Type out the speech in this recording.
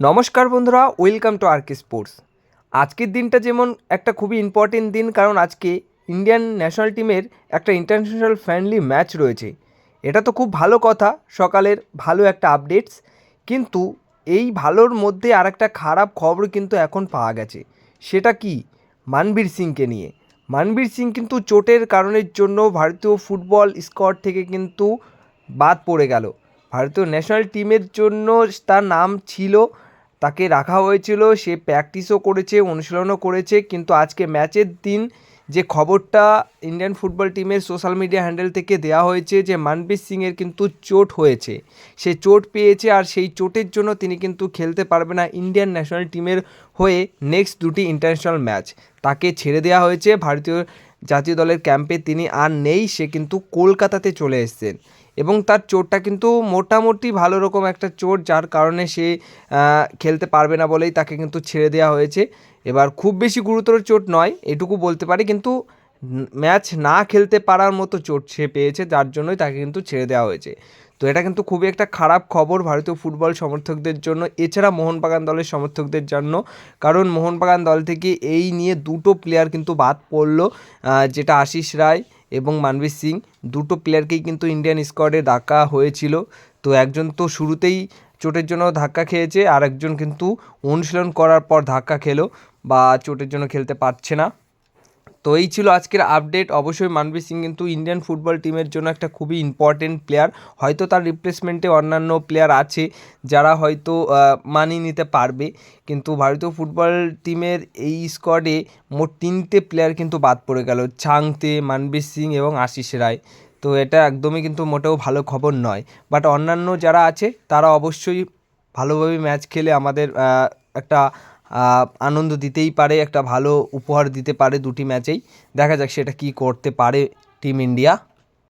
নমস্কার বন্ধুরা welcome to আরকে sports আজকের দিনটা যেমন একটা খুবই ইম্পর্টেন্ট দিন, কারণ আজকে ইন্ডিয়ান ন্যাশনাল টিমের একটা ইন্টারন্যাশনাল ফ্রেন্ডলি ম্যাচ রয়েছে। এটা তো খুব ভালো কথা, সকালের ভালো একটা আপডেটস কিন্তু এই ভালোর মধ্যে আর একটা খারাপ খবর কিন্তু এখন পাওয়া গেছে। সেটা কি? মানবীর সিংকে নিয়ে। মানবীর সিং কিন্তু চোটের কারণের জন্য ভারতীয় ফুটবল স্কোয়াড থেকে কিন্তু বাদ পড়ে গেল। ভারতীয় ন্যাশনাল টিমের জন্য তার নাম ছিল, তাকে রাখা হয়েছিল, সে প্র্যাকটিসও করেছে, অনুশীলনও করেছে, কিন্তু আজকে ম্যাচের দিন যে খবরটা ইন্ডিয়ান ফুটবল টিমের সোশ্যাল মিডিয়া হ্যান্ডেল থেকে দেওয়া হয়েছে যে মানবীর সিংয়ের কিন্তু চোট হয়েছে। সে চোট পেয়েছে আর সেই চোটের জন্য তিনি কিন্তু খেলতে পারবে না ইন্ডিয়ান ন্যাশনাল টিমের হয়ে নেক্সট দুটি ইন্টারন্যাশনাল ম্যাচ তাকে ছেড়ে দেওয়া হয়েছে, ভারতীয় জাতীয় দলের ক্যাম্পে তিনি আর নেই, সে কিন্তু কলকাতাতে চলে এসেছেন। এবং তার চোটটা কিন্তু মোটামুটি ভালো রকম একটা চোট যার কারণে সে খেলতে পারবে না বলেই তাকে কিন্তু ছেড়ে দেওয়া হয়েছে। এবার খুব বেশি গুরুতর চোট নয়, এটুকু বলতে পারি, কিন্তু ম্যাচ না খেলতে পারার মতো চোট সে পেয়েছে, যার জন্যই তাকে কিন্তু ছেড়ে দেওয়া হয়েছে। তো এটা কিন্তু খুবই একটা খারাপ খবর ভারতীয় ফুটবল সমর্থকদের জন্য, এছাড়া মোহনবাগান দলের সমর্থকদের জন্য, কারণ মোহনবাগান দল থেকে এই নিয়ে দুটো প্লেয়ার কিন্তু বাদ পড়ল যেটা আশিস রায় এবং মানবীর সিং দুটো প্লেয়ারকেই কিন্তু ইন্ডিয়ান স্কোয়াডে ডাকা হয়েছিল। তো একজন তো শুরুতেই চোটের জন্য ধাক্কা খেয়েছে আর একজন কিন্তু অনুশীলন করার পর ধাক্কা খেলো বা চোটের জন্য খেলতে পারছে না। তো এই ছিল আজকের আপডেট অবশ্যই মানবীর সিং কিন্তু ইন্ডিয়ান ফুটবল টিমের জন্য একটা খুবই ইম্পর্টেন্ট প্লেয়ার হয়তো তার রিপ্লেসমেন্টে অন্যান্য প্লেয়ার আছে, যারা হয়তো মানিয়ে নিতে পারবে। কিন্তু ভারতীয় ফুটবল টিমের এই স্কোয়াডে মোট তিনটে প্লেয়ার কিন্তু বাদ পড়ে গেল। চাংতে, মানবীর সিং এবং আশিস রায়। তো এটা একদমই কিন্তু মোটেও ভালো খবর নয়। বাট অন্যান্য যারা আছে, তারা অবশ্যই ভালোভাবে ম্যাচ খেলে আমাদের একটা আনন্দ দিতেই পারে, একটা ভালো উপহার দিতে পারে দুটি ম্যাচেই। দেখা যাক সেটা কি করতে পারে টিম ইন্ডিয়া